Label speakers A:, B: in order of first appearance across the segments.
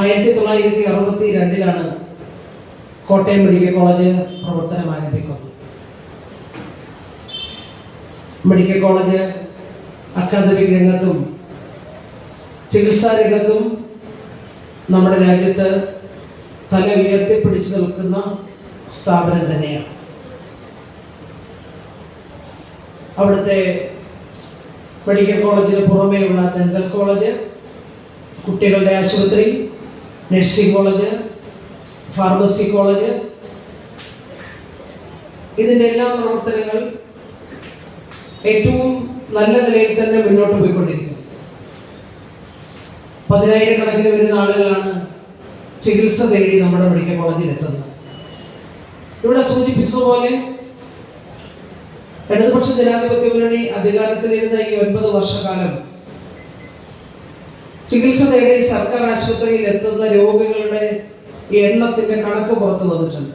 A: ആയിരത്തി തൊള്ളായിരത്തി അറുപത്തി രണ്ടിലാണ് കോട്ടയം മെഡിക്കൽ കോളേജ് പ്രവർത്തനം ആരംഭിക്കുന്നത്. മെഡിക്കൽ കോളേജ് അക്കാദമിക് രംഗത്തും ചികിത്സാ രംഗത്തും നമ്മുടെ രാജ്യത്ത് തല ഉയർത്തിപ്പിടിച്ചു നിൽക്കുന്ന സ്ഥാപനം തന്നെയാണ്. അവിടുത്തെ മെഡിക്കൽ കോളേജിന് പുറമേയുള്ള ദന്തൽ കോളേജ് കുട്ടികളുടെ ആശുപത്രി നഴ്സിംഗ് കോളേജ് ഫാർമസി കോളേജ്. ഇതിന്റെ എല്ലാ പ്രവർത്തനങ്ങൾ ഏറ്റവും നല്ല നിലയിൽ തന്നെ മുന്നോട്ട് പോയിക്കൊണ്ടിരിക്കുന്നു. പതിനായിരക്കണക്കിന് വരുന്ന ആളുകളാണ് ചികിത്സ തേടി നമ്മുടെ മെഡിക്കൽ കോളേജിൽ എത്തുന്നത്. ഇവിടെ സൂചിപ്പിച്ച പോലെ ഇടതുപക്ഷ ജനാധിപത്യ മുന്നണി അധികാരത്തിലിരുന്ന ഈ ഒൻപത് വർഷക്കാലം ചികിത്സ തേടി സർക്കാർ ആശുപത്രിയിൽ എത്തുന്ന രോഗികളുടെ എണ്ണത്തിന്റെ കണക്ക് പുറത്തു വന്നിട്ടുണ്ട്.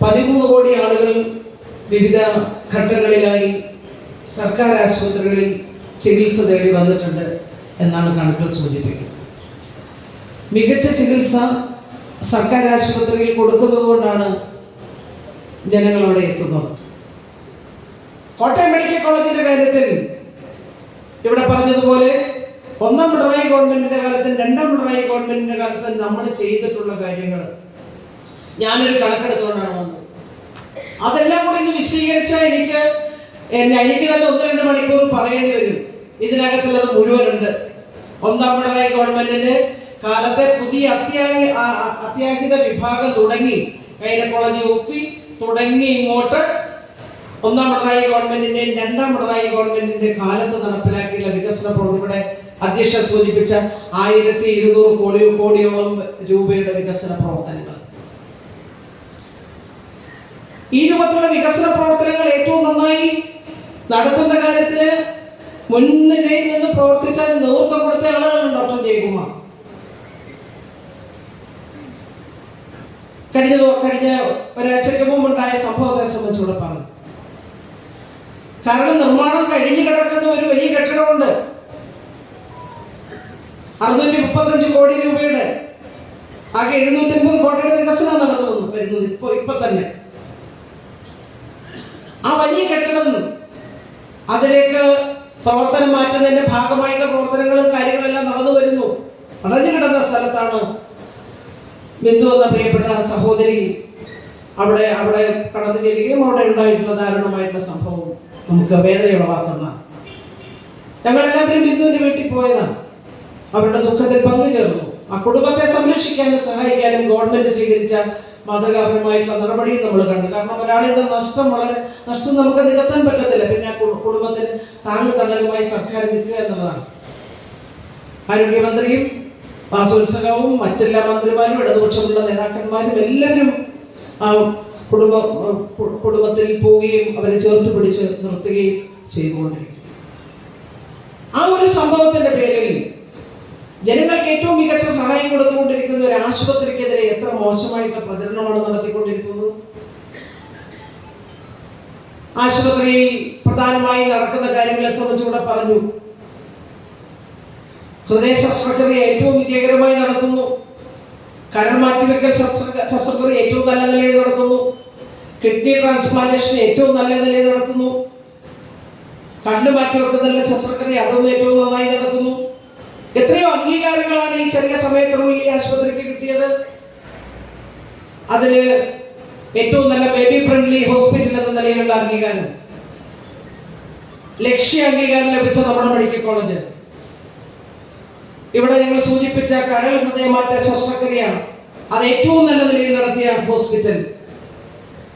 A: പതിമൂന്ന് കോടി ആളുകൾ വിവിധ ഘട്ടങ്ങളിലായി സർക്കാർ ആശുപത്രികളിൽ ചികിത്സ തേടി വന്നിട്ടുണ്ട് എന്നാണ് കണക്കുകൾ സൂചിപ്പിക്കുന്നത്. മികച്ച ചികിത്സ സർക്കാർ ആശുപത്രിയിൽ കൊടുക്കുന്നത് കൊണ്ടാണ് ജനങ്ങൾ അവിടെ എത്തുന്നത്. കോട്ടയം മെഡിക്കൽ കോളേജിന്റെ കാര്യത്തിൽ ഇവിടെ പറഞ്ഞതുപോലെ ഒന്നാം പിണറായി ഗവൺമെന്റിന്റെ കാലത്തും രണ്ടാം പിണറായി ഗവൺമെന്റിന്റെ കാലത്തും നമ്മൾ ചെയ്തിട്ടുള്ള കാര്യങ്ങൾ. ഞാനൊരു കണക്കെടുത്തുകൊണ്ടാണ് വന്നത്. അതെല്ലാം കൂടി ഇന്ന് വിശദീകരിച്ചാൽ എനിക്ക് എനിക്ക് തന്നെ ഒന്ന് രണ്ട് മണിക്കൂർ പറയേണ്ടി വരും. ഇതിനകത്തുള്ളത് മുഴുവനുണ്ട്. ഒന്നാം പിണറായി ഗവൺമെന്റിന്റെ കാലത്തെ പുതിയ അത്യാഹി അത്യാഹിത വിഭാഗം തുടങ്ങി. കൈനക്കോളജി ഒപ്പി തുടങ്ങി ഇങ്ങോട്ട്. ഒന്നാം പിണറായി ഗവൺമെന്റിന്റെയും രണ്ടാം പിണറായി ഗവൺമെന്റിന്റെ കാലത്ത് നടപ്പിലാക്കിയുള്ള വികസന പ്രവർത്തി ഇവിടെ അധ്യക്ഷ സൂചിപ്പിച്ച ആയിരത്തി ഇരുന്നൂറ് കോടി കോടിയോളം രൂപയുടെ വികസന പ്രവർത്തനങ്ങൾ. ഈ രൂപത്തിലുള്ള വികസന പ്രവർത്തനങ്ങൾ ഏറ്റവും നന്നായി നടത്തുന്ന കാര്യത്തിന് മുൻനിരയിൽ നിന്ന് പ്രവർത്തിച്ച നേതൃത്വം കൊടുത്ത ആളുകളാണ് ഡോക്ടർ ജയകുമാർ. കഴിഞ്ഞ കഴിഞ്ഞ ഒരാഴ്ചയ്ക്ക് മുമ്പുണ്ടായ സംഭവത്തെ സംബന്ധിച്ചുള്ള പറഞ്ഞു. കാരണം നിർമ്മാണം കഴിഞ്ഞു കിടക്കുന്ന അറുന്നൂറ്റി മുപ്പത്തഞ്ച് കോടി രൂപയുടെ ആകെ എഴുന്നൂറ്റി അൻപത് കോടിയുടെ വികസനം നടന്നു വന്നു വരുന്നത് ഇപ്പൊ ഇപ്പൊ തന്നെ. ആ വലിയ കെട്ടിടം അതിലേക്ക് പ്രവർത്തനം മാറ്റുന്നതിന്റെ ഭാഗമായിട്ടുള്ള പ്രവർത്തനങ്ങളും കാര്യങ്ങളെല്ലാം നടന്നു വരുന്നു. അടഞ്ഞു കിടന്ന സ്ഥലത്താണ് ബിന്ദു എന്ന പ്രിയപ്പെട്ട സഹോദരി അവിടെ അവിടെ കടന്നു ചെല്ലുകയും അവിടെ ഉണ്ടായിട്ടുള്ള ദാരുണമായിട്ടുള്ള സംഭവം നമുക്ക് വേദനയുളവാക്കുന്ന ഞങ്ങളെല്ലാവരും ബിന്ദുവിന്റെ വീട്ടിൽ പോയതാണ്. അവരുടെ ദുഃഖത്തിൽ പങ്കുചേർന്നു. ആ കുടുംബത്തെ സംരക്ഷിക്കാനും സഹായിക്കാനും ഗവൺമെന്റ് സ്വീകരിച്ച മാതൃകാപരമായിട്ടുള്ള നടപടിയും നമ്മൾ കണ്ടു. കാരണം ഒരാളിൽ നിന്ന് നഷ്ടം വളരെ നഷ്ടം നമുക്ക് നികത്താൻ പറ്റത്തില്ല. പിന്നെ കുടുംബത്തിന് താങ്ങ് തണലുമായി സർക്കാർ നിൽക്കുക എന്നതാണ് ആരോഗ്യമന്ത്രിയും വാസോത്സവവും മറ്റെല്ലാ മന്ത്രിമാരും ഇടതുപക്ഷമുള്ള നേതാക്കന്മാരും എല്ലാവരും ആ കുടുംബ കുടുംബത്തിൽ പോവുകയും അവരെ ചേർത്ത് പിടിച്ച് നിർത്തുകയും ചെയ്തുകൊണ്ടിരിക്കും ആ ഒരു സംഭവത്തിന്റെ പേരിൽ ജനങ്ങൾക്ക് ഏറ്റവും മികച്ച സഹായം കൊടുത്തുകൊണ്ടിരിക്കുന്ന ഒരു ആശുപത്രിക്കെതിരെ എത്ര മോശമായിട്ടുള്ള പ്രചരണമാണ് നടത്തിക്കൊണ്ടിരിക്കുന്നത് ആശുപത്രി പ്രധാനമായി നടക്കുന്ന കാര്യങ്ങളെ സംബന്ധിച്ചുകൂടെ പറഞ്ഞു. ഹൃദയ ശസ്ത്രക്രിയ ഏറ്റവും വിജയകരമായി നടത്തുന്നു. കരൾ മാറ്റിവെക്കൽ ശസ്ത്ര- ശസ്ത്രക്രിയ ഏറ്റവും നല്ല നിലയിൽ നടത്തുന്നു. കിഡ്നി ട്രാൻസ്പ്ലാന്റേഷൻ ഏറ്റവും നല്ല നിലയിൽ നടത്തുന്നു. കണ്ണ് മാറ്റിവെക്കുന്നതിന്റെ ശസ്ത്രക്രിയ അതും ഏറ്റവും നന്നായി നടത്തുന്നു എത്രയോ അംഗീകാരങ്ങളാണ് ഈ ചെറിയ സമയത്തിനുള്ളിൽ ഈ ആശുപത്രിക്ക് കിട്ടിയത്. അതിൽ ഏറ്റവും നല്ല ബേബി ഫ്രണ്ട്ലി ഹോസ്പിറ്റൽ എന്ന നിലയിലുള്ള അംഗീകാരം. ലക്ഷ്യ അംഗീകാരം ലഭിച്ച നമ്മുടെ മെഡിക്കൽ കോളേജ് ഇവിടെ ഞങ്ങൾ സൂചിപ്പിച്ച കരൾ ഹൃദയമാറ്റ ശസ്ത്രക്രിയ അത് ഏറ്റവും നല്ല നിലയിൽ നടത്തിയ ഹോസ്പിറ്റൽ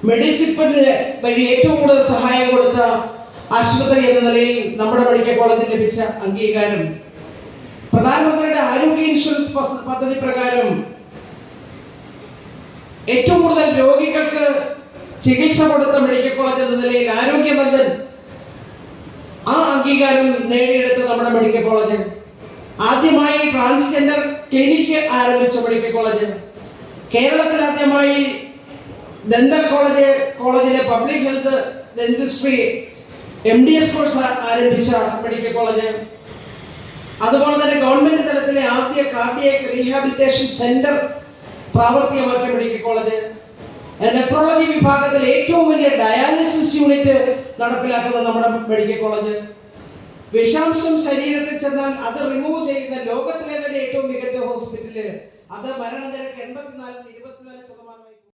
A: മെഡിസിപ്പിന് വഴി ഏറ്റവും കൂടുതൽ സഹായം കൊടുത്ത ആശുപത്രി എന്ന നിലയിൽ നമ്മുടെ മെഡിക്കൽ കോളേജിൽ ലഭിച്ച അംഗീകാരം. പ്രധാനമന്ത്രിയുടെ ആരോഗ്യ ഇൻഷുറൻസ് പദ്ധ- പദ്ധതി പ്രകാരം ഏറ്റവും കൂടുതൽ രോഗികൾക്ക് ചികിത്സ കൊടുത്ത മെഡിക്കൽ കോളേജ് എന്ന നിലയിൽ ആരോഗ്യമന്ത്രൻ ആ അംഗീകാരം നേടിയെടുത്ത നമ്മുടെ മെഡിക്കൽ കോളേജ്. ആദ്യമായി ട്രാൻസ്ജെൻഡർ ക്ലിനിക്ക് ആരംഭിച്ച മെഡിക്കൽ കോളേജ്. കേരളത്തിൽ ആദ്യമായി ദന്തൽ കോളേജ് കോളേജിലെ public health dentistry M D S course ആരംഭിച്ച മെഡിക്കൽ കോളേജ്. അതുപോലെ തന്നെ ഗവൺമെന്റ് തലത്തിലെ ആദ്യ കാർഡിയക് റീഹാബിലിറ്റേഷൻ സെന്റർ പ്രാവർത്തികമാക്കിയ മെഡിക്കൽ കോളേജ് നെഫ്രോളജി വിഭാഗത്തിൽ ഏറ്റവും വലിയ ഡയാലിസിസ് യൂണിറ്റ് നടപ്പിലാക്കുന്നത് നമ്മുടെ മെഡിക്കൽ കോളേജ് വിഷാംശം ശരീരത്തിൽ ചെന്നാൽ അത് റിമൂവ് ചെയ്യുന്ന ലോകത്തിലെ തന്നെ ഏറ്റവും മികച്ച ഹോസ്പിറ്റൽ അത് മരണനിരക്ക് എൺപത്തിനാലിന് ഇരുപത്തിനാല്